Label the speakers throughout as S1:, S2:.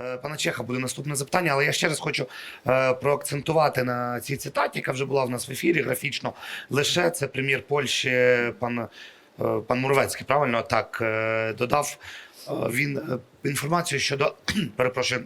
S1: е, пана Чеха буде наступне запитання, але я ще раз хочу е, проакцентувати на цій цитаті, яка вже була в нас в ефірі графічно. Лише це прем'єр Польщі пан, е, пан Муровецький, правильно так додав він інформацію щодо перепрошую.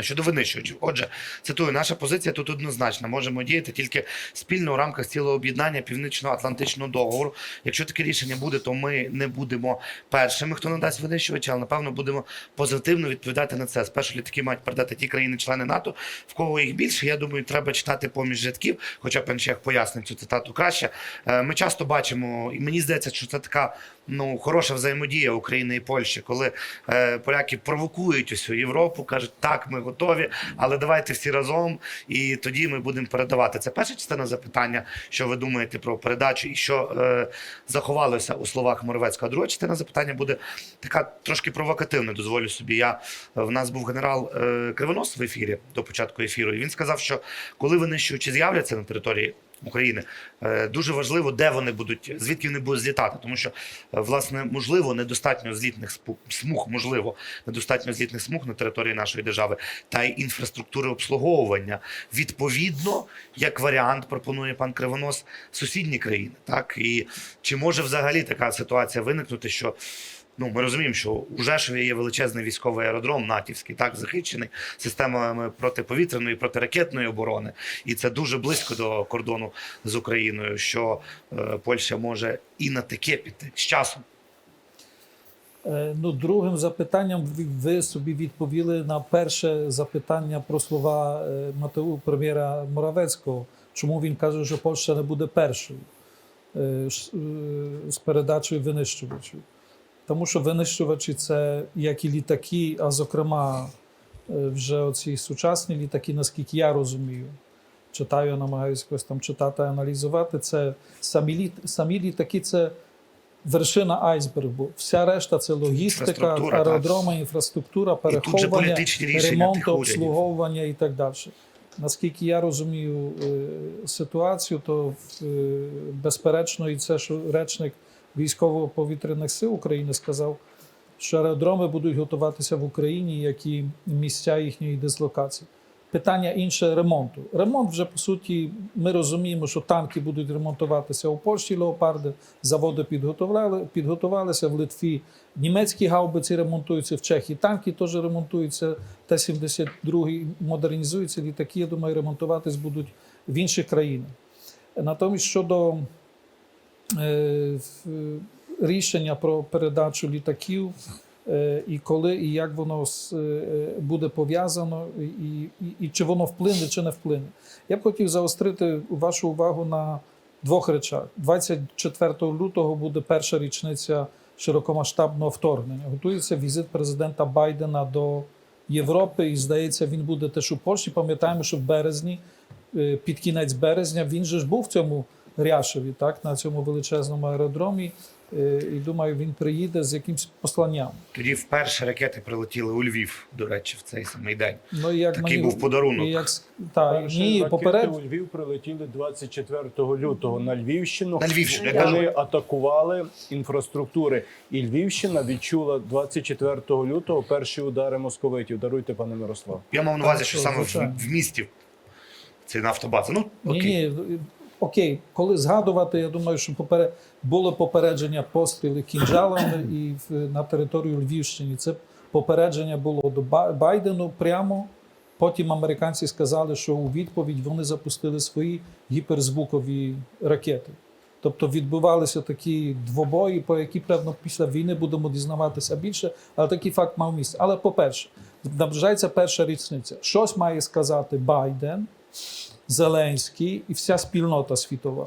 S1: Щодо винищувачів, отже, цитую, наша позиція тут однозначна. Можемо діяти тільки спільно у рамках цілого об'єднання Північно-Атлантичного договору. Якщо таке рішення буде, то ми не будемо першими, хто надасть винищувачі, але напевно будемо позитивно відповідати на це. Спершу літаки мають передати ті країни-члени НАТО, в кого їх більше. Я думаю, треба читати поміж рядків, хоча пан Чех пояснив цю цитату краще. Е, Ми часто бачимо, і мені здається, що це така ну хороша взаємодія України і Польщі, коли е, поляки провокують усю Європу, кажуть, так, ми готові, але давайте всі разом, і тоді ми будемо передавати. Це перша частина запитання, що ви думаєте про передачу, і що е, заховалося у словах Моровецького. А друга частина запитання буде така трошки провокативна. Дозволю собі. Я в нас був генерал е, Кривонос в ефірі до початку ефіру, і він сказав, що коли вони ще з'являться на території. України Е, дуже важливо, де вони будуть, звідки вони будуть злітати, тому що е, власне можливо недостатньо злітних смуг, можливо, недостатньо злітних смуг на території нашої держави та й інфраструктури обслуговування. Відповідно, як варіант пропонує пан Кривонос сусідні країни. Так і чи може взагалі така ситуація виникнути, що Ну, ми розуміємо, що у Жешові є величезний військовий аеродром натівський, так захищений системами протиповітряної, протиракетної оборони, і це дуже близько до кордону з Україною, що е, Польща може і на таке піти з часом.
S2: Е, Ну, другим запитанням ви- собі відповіли на перше запитання про слова е, МТУ прем'єра Моравецького. Чому він каже, що Польща не буде першою е, з передачею винищувачів? Тому що винищувачі це як і літаки, а зокрема, е, вже оці сучасні літаки, наскільки я розумію, читаю, намагаюся якось там читати, аналізувати. Це самі, літ, самі літаки це вершина айсбергу. Вся решта це логістика,
S1: так.
S2: аеродроми, інфраструктура, переховування, ремонт, обслуговування і так далі. Наскільки я розумію е, ситуацію, то е, безперечно, і це, що речник військово-повітряних сил України сказав, що аеродроми будуть готуватися в Україні, як і місця їхньої дислокації. Питання інше ремонту. Ремонт вже по суті, ми розуміємо, що танки будуть ремонтуватися у Польщі леопарди, заводи підготували, підготувалися в Литві. Німецькі гаубиці ремонтуються в Чехії. Танки теж ремонтуються. Т-72 модернізуються. Літаки, я думаю, ремонтуватись будуть в інших країнах. Натомість щодо рішення про передачу літаків. е, І коли і як воно е, буде пов'язано, і, і, і чи воно вплине, чи не вплине. Я б хотів заострити вашу увагу на двох речах. 24 лютого буде перша річниця широкомасштабного вторгнення. Готується візит президента Байдена до Європи, і здається, він буде теж у Польщі. Пам'ятаємо, що в березні, е, під кінець березня, він же ж був в цьому Ряшеві, так, на цьому величезному аеродромі. Е, І думаю, він приїде з якимось посланням.
S1: Тоді вперше ракети прилетіли у Львів, до речі, в цей самий день.
S2: Ну, як
S1: Такий
S2: мені,
S1: був подарунок.
S2: і як, та,
S3: Перші
S2: ні,
S3: ракети
S2: поперед,
S3: у Львів прилетіли 24 лютого на Львівщину.
S1: На Львівщину, я
S3: Вони
S1: кажу.
S3: атакували інфраструктури. І Львівщина відчула 24 лютого перші удари московитів. Даруйте, пане Мирослав.
S1: Я мав на увазі, що саме в, в місті цей нафтобаза. Ну,
S2: Ні, ні, окей, коли згадувати, я думаю, що попере... було попередження постріли кінжалами і в- на територію Львівщини. Це попередження було до Байдену прямо. Потім американці сказали, що у відповідь вони запустили свої гіперзвукові ракети. Тобто відбувалися такі двобої, про які, певно, після війни будемо дізнаватися більше, але такий факт мав місце. Але, по-перше, наближається перша річниця. Щось має сказати Байден, Зеленський і вся спільнота світова.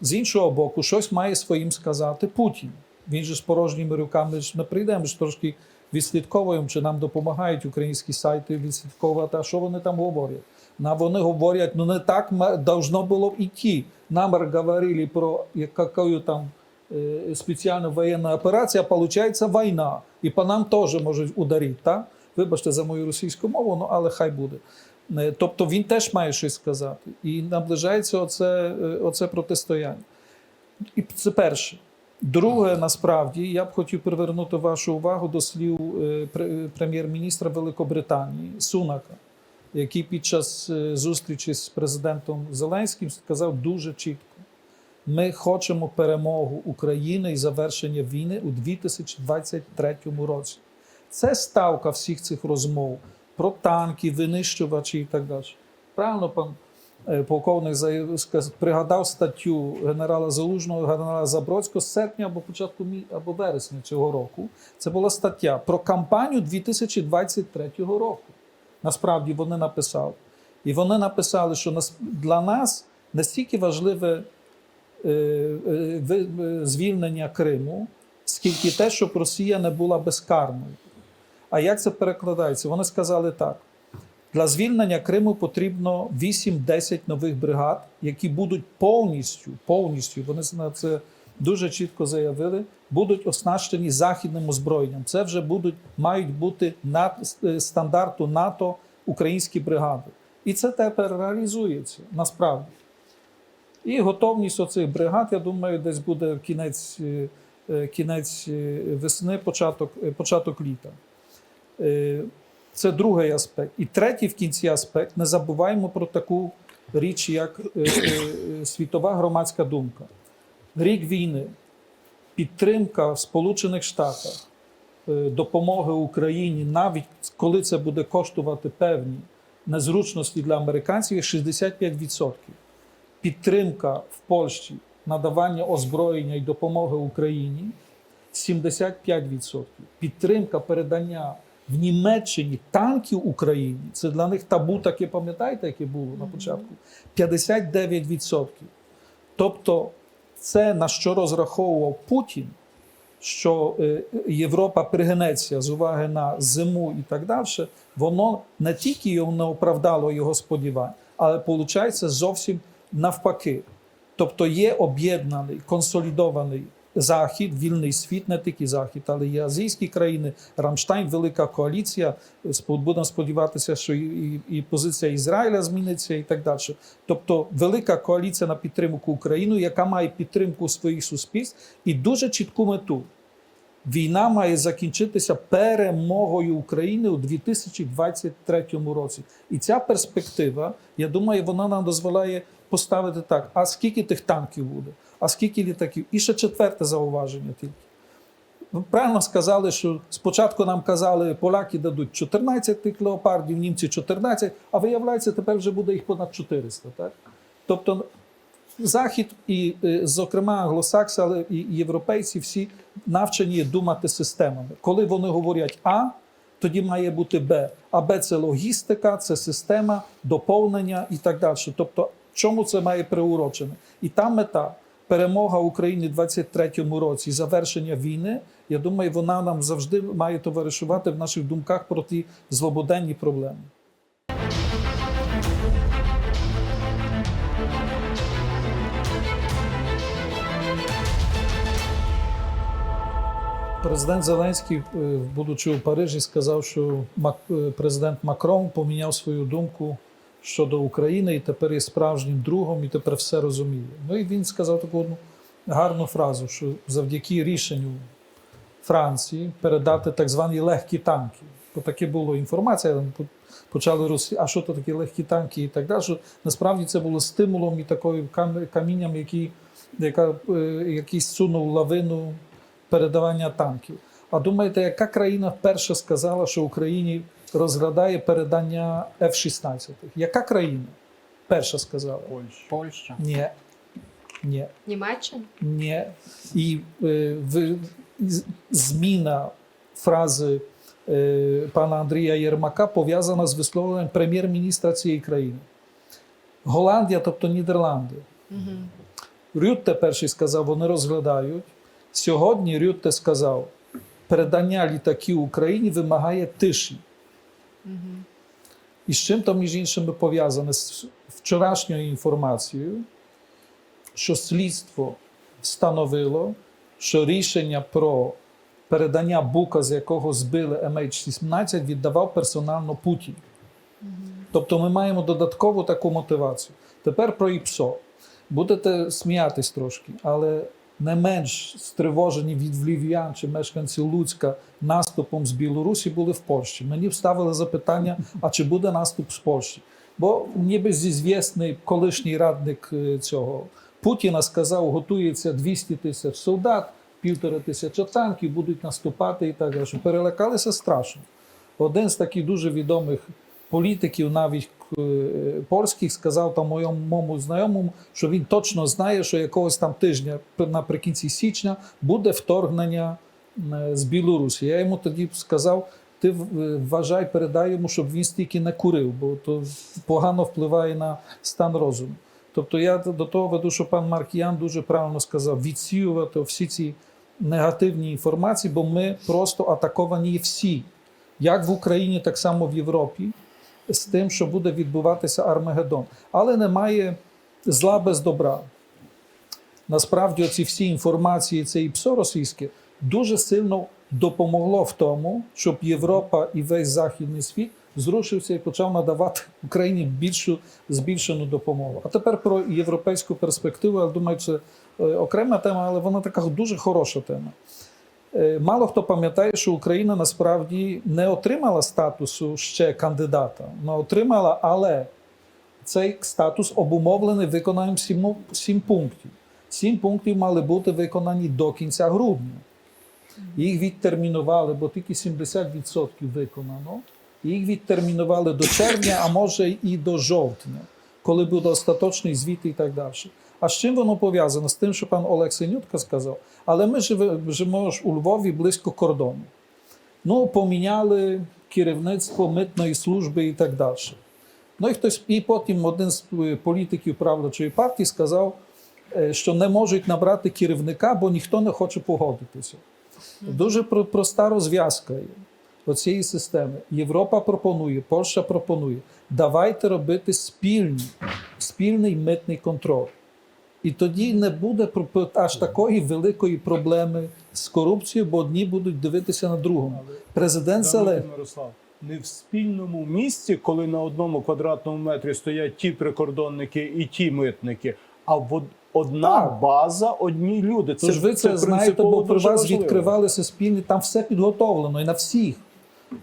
S2: З іншого боку, щось має своїм сказати Путін. Він же з порожніми руками ж не прийде, ми ж трошки відслідковуємо, чи нам допомагають українські сайти відслідковувати, а що вони там говорять. На вони говорять, ну не так должно було б іти. Нам говорили про яку там е, спеціальну воєнну операцію, а виходить війна. І по нам теж можуть ударити. Так? Вибачте за мою російську мову, ну але хай буде. Е, Тобто він теж має щось сказати. І наближається оце, е, оце протистояння. І це перше. Друге, насправді, я б хотів привернути вашу увагу до слів е, пре- прем'єр-міністра Великобританії Сунака, який під час зустрічі з президентом Зеленським сказав дуже чітко: ми хочемо перемогу України і завершення війни у 2023 році. Це ставка всіх цих розмов про танки, винищувачі і так далі. Правильно, пан е, полковник пригадав статтю генерала Залужного, генерала Забродського з серпня або початку або вересня цього року. Це була стаття про кампанію 2023 року. Насправді вони написали. І вони написали, що для нас настільки важливе е, е, звільнення Криму, скільки те, щоб Росія не була безкарною. А як це перекладається? Вони сказали так: для звільнення Криму потрібно 8-10 нових бригад, які будуть повністю, повністю, вони на це дуже чітко заявили, будуть оснащені західним озброєнням. Це вже будуть, мають бути над е, стандарту НАТО українські бригади. І це тепер реалізується насправді. І готовність оцих бригад, я думаю, десь буде кінець, е, е, кінець весни, початок, початок літа. Е, Це другий аспект. І третій в кінці аспект не забуваємо про таку річ, як е, е, світова громадська думка. Рік війни, підтримка в Сполучених Штатах, допомоги Україні, навіть коли це буде коштувати певні незручності для американців, 65%. Підтримка в Польщі, надавання озброєння і допомоги Україні 75%. Підтримка передання в Німеччині танків Україні. Це для них табу, таке пам'ятаєте, яке було на початку? 59%. Тобто, це на що розраховував Путін, що е, Європа пригнеться з уваги на зиму і так далі, воно не тільки його не оправдало його сподівань, але виходить зовсім навпаки. Тобто є об'єднаний, консолідований Захід, вільний світ, не тільки Захід, але і азійські країни, Рамштайн, велика коаліція. Будемо сподіватися, що і, і позиція Ізраїля зміниться і так далі. Тобто велика коаліція на підтримку України, яка має підтримку своїх суспільств і дуже чітку мету. Війна має закінчитися перемогою України у 2023 році. І ця перспектива, я думаю, вона нам дозволяє поставити так: а скільки тих танків буде, а скільки літаків? І ще четверте зауваження тільки. Ви правильно сказали, що спочатку нам казали, поляки дадуть 14 тих леопардів, німці 14, а виявляється, тепер вже буде їх понад 400. Так? Тобто Захід і, е, зокрема, англосакси, але і європейці всі навчені думати системами. Коли вони говорять А, тоді має бути Б. А Б це логістика, це система, доповнення і так далі. Тобто, чому це має приурочене? І та мета перемога України в 23-му році, завершення війни. Я думаю, вона нам завжди має товаришувати в наших думках про ті злободенні проблеми. Президент Зеленський, е, будучи у Парижі, сказав, що е, президент Макрон поміняв свою думку щодо України і тепер є справжнім другом, і тепер все розуміє. Ну і він сказав таку одну гарну фразу, що завдяки рішенню Франції передати так звані легкі танки. Бо таке було інформація. Почали росі, а що то такі легкі танки і так далі. Що насправді це було стимулом і такою камінням, який, яка, е, який сунув лавину передавання танків. А думаєте, яка країна вперше сказала, що Україні розглядає передання F-16? Яка країна перша сказала?
S3: Польща.
S4: Польща.
S2: Ні. Ні.
S5: Німеччина?
S2: Ні. І е, в, зміна фрази е, пана Андрія Єрмака пов'язана з висловленням прем'єр-міністра цієї країни. Голландія, тобто Нідерланди.
S5: Угу.
S2: Рютте перший сказав, вони розглядають. Сьогодні Рютте сказав, передання літаків Україні вимагає тиші. І з чим то, між іншими, пов'язане з вчорашньою інформацією, що слідство встановило, що рішення про передання бука, з якого збили MH17, віддавав персонально Путін. Тобто ми маємо додаткову таку мотивацію. Тепер про ІПСО. Будете сміятись трошки, але не менш стривожені від львів'ян чи мешканців Луцька наступом з Білорусі були в Польщі. Мені вставили запитання: а чи буде наступ з Польщі? Бо ніби звісний колишній радник е, цього Путіна сказав, готується 200 тисяч солдат, півтора тисяча танків, будуть наступати і так далі. Перелякалися страшно. Один з таких дуже відомих політиків, навіть польських, сказав там моєму знайомому, що він точно знає, що якогось там тижня наприкінці січня буде вторгнення е, з Білорусі. Я йому тоді сказав. Ти вважай, передай йому, щоб він стільки не курив, бо то погано впливає на стан розуму. Тобто я до того веду, що пан Маркіян дуже правильно сказав: відсіювати всі ці негативні інформації, бо ми просто атаковані всі, як в Україні, так само в Європі, з тим, що буде відбуватися Армагеддон. Але немає зла без добра. Насправді, ці всі інформації, це і ПСО російське, дуже сильно допомогло в тому, щоб Європа і весь західний світ зрушився і почав надавати Україні більшу збільшену допомогу. А тепер про європейську перспективу. Я думаю, це е, окрема тема, але вона така дуже хороша тема. Е, Мало хто пам'ятає, що Україна насправді не отримала статусу ще кандидата. Вона отримала, але цей статус обумовлений виконанням сім, пунктів. Сім пунктів мали бути виконані до кінця грудня. Їх відтермінували, бо тільки 70% виконано. Їх відтермінували до червня, а може і до жовтня, коли буде остаточний звіт і так далі. А з чим воно пов'язано? З тим, що пан Олег Синютка сказав. Але ми живемо ж у Львові близько кордону. Ну, поміняли керівництво митної служби і так далі. Ну і хтось, і потім один з е, політиків правлячої партії сказав, е, що не можуть набрати керівника, бо ніхто не хоче погодитися. Дуже проста розв'язка є оцієї системи. Європа пропонує, Польща пропонує. Давайте робити спільні, спільний митний контроль. І тоді не буде про- про- аж такої великої проблеми з корупцією, бо одні будуть дивитися на другому. Президент Зеленський.
S3: Мирослав, не в спільному місці, коли на одному квадратному метрі стоять ті прикордонники і ті митники, а в одна
S2: Так.
S3: база, одні люди.
S2: Тож ви це, знаєте, бо при вас
S3: важливо.
S2: відкривалися спільні, там все підготовлено і на всіх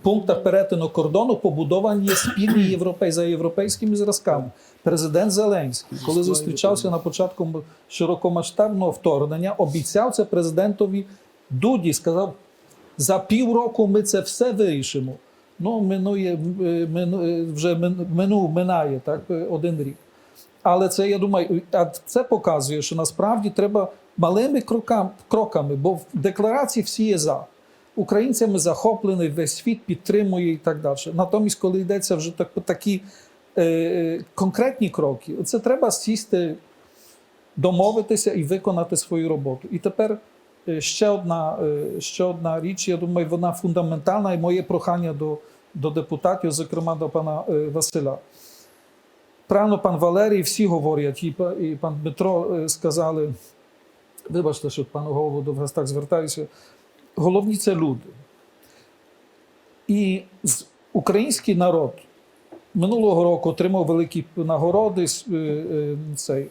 S2: пунктах перетину кордону побудовані є спільні європей за європейськими зразками. Президент Зеленський, коли зустрічався на початку широкомасштабного вторгнення, обіцяв це президентові Дуді, сказав: за півроку ми це все вирішимо. Ну, минує, е, е, вже минув, минає так, е, один рік. Але це я думаю, а це показує, що насправді треба малими крокам, кроками, бо в декларації всі є за. Українцями захоплений, весь світ підтримує і так далі. Натомість, коли йдеться вже так, такі е, конкретні кроки, це треба сісти, домовитися і виконати свою роботу. І тепер е, ще одна, е, ще одна річ, я думаю, вона фундаментальна, і моє прохання до, до депутатів, зокрема до пана е, Василя. Правильно, пан Валерій, всі говорять, і, пан Дмитро е, сказали, вибачте, що пану голову до так звертаюся. Головні це люди. І український народ минулого року отримав великі нагороди. е, е, Цей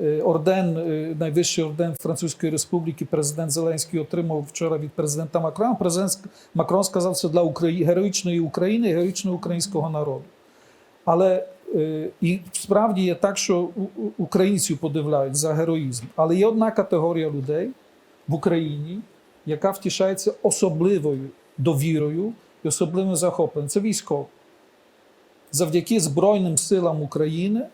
S2: е, орден, найвищий орден Французької Республіки, президент Зеленський отримав вчора від президента Макрона. Президент Макрон сказав, це для Украї... героїчної України героїчного українського народу. Але і справді є так, що українців подивляють за героїзм. Але є одна категорія людей в Україні, яка втішається особливою довірою і особливим захопленням. Це військові. Завдяки Збройним силам України,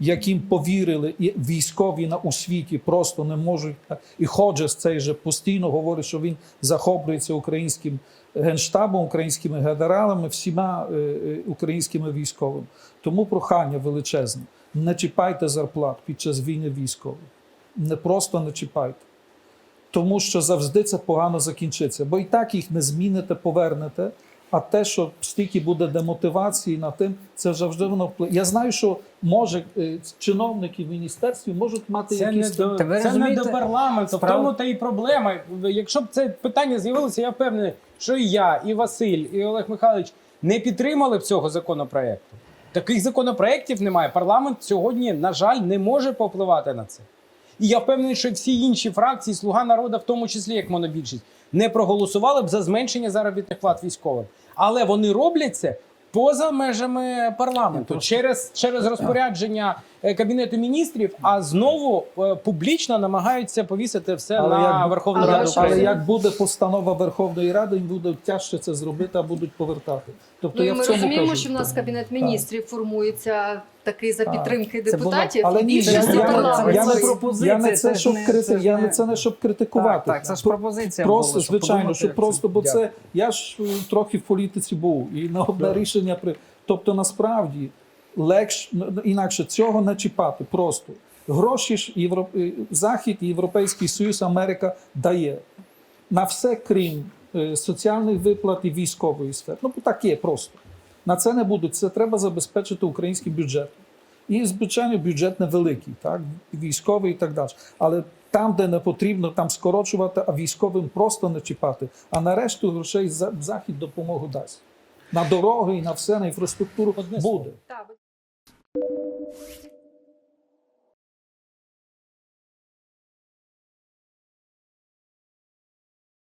S2: яким повірили і військові на у світі просто не можуть. І Ходжес цей же постійно говорить, що він захоплюється українським генштабом, українськими генералами, всіма е, е, українськими військовими. Тому прохання величезне: не чіпайте зарплат під час війни військових. Не просто не чіпайте. Тому що завжди це погано закінчиться. Бо і так їх не зміните, повернете. А те, що стільки буде демотивації на тим, це завжди воно впливає. Я знаю, що може е, чиновники в міністерстві можуть мати
S4: Це, не
S2: якісь
S4: до,
S5: Та ви
S4: це не до парламенту,
S5: справа-
S4: в тому та і проблема. Якщо б це питання з'явилося, я впевнений, що і я, і Василь, і Олег Михайлович не підтримали б цього законопроекту. Таких законопроєктів немає. Парламент сьогодні, на жаль, не може попливати на це. І я впевнений, що всі інші фракції, слуга народу, в тому числі як монобільшість, не проголосували б за зменшення заробітних плат військовим. Але вони роблять це. Поза межами парламенту через, через розпорядження кабінету міністрів, а знову е, публічно намагаються повісити все
S2: Але
S4: на
S2: як-
S4: Верховну
S5: Але
S4: Раду
S5: що
S2: Але як буде постанова Верховної Ради, їм буде тяжче це зробити, а будуть повертати. Тобто
S5: Ну
S2: я
S5: ми
S2: в цьому
S5: розуміємо,
S2: кажу.
S5: що в нас кабінет міністрів формується такий за
S2: Так.
S5: підтримки
S2: Це було-
S5: депутатів,
S2: але ні,
S5: більше
S2: я, я, я, не пропозиція, я не це,
S6: це
S2: щоб
S6: не-
S2: крити,
S6: це
S2: я
S6: не-
S2: це не щоб критикувати.
S6: Так, так, це ж пропозиція
S2: Просто,
S6: була,
S2: звичайно,
S6: подумати,
S2: що просто, бо
S6: Дякую.
S2: це я ж е, трохи в політиці був, і на одне рішення при. Тобто, насправді легш інакше цього не чіпати. Просто гроші ж Євро... е, Захід, Європейський Союз, Америка дає на все, крім е, соціальних виплат і військової сфери. Ну, так є просто. На це не будуть. Це треба забезпечити український бюджет. І, звичайно, бюджет невеликий, так, військовий і так далі. Але там, де не потрібно, там скорочувати, а військовим просто не чіпати. А на решту грошей Захід допомогу дасть. На дороги і на все, на інфраструктуру буде.
S5: Thank you.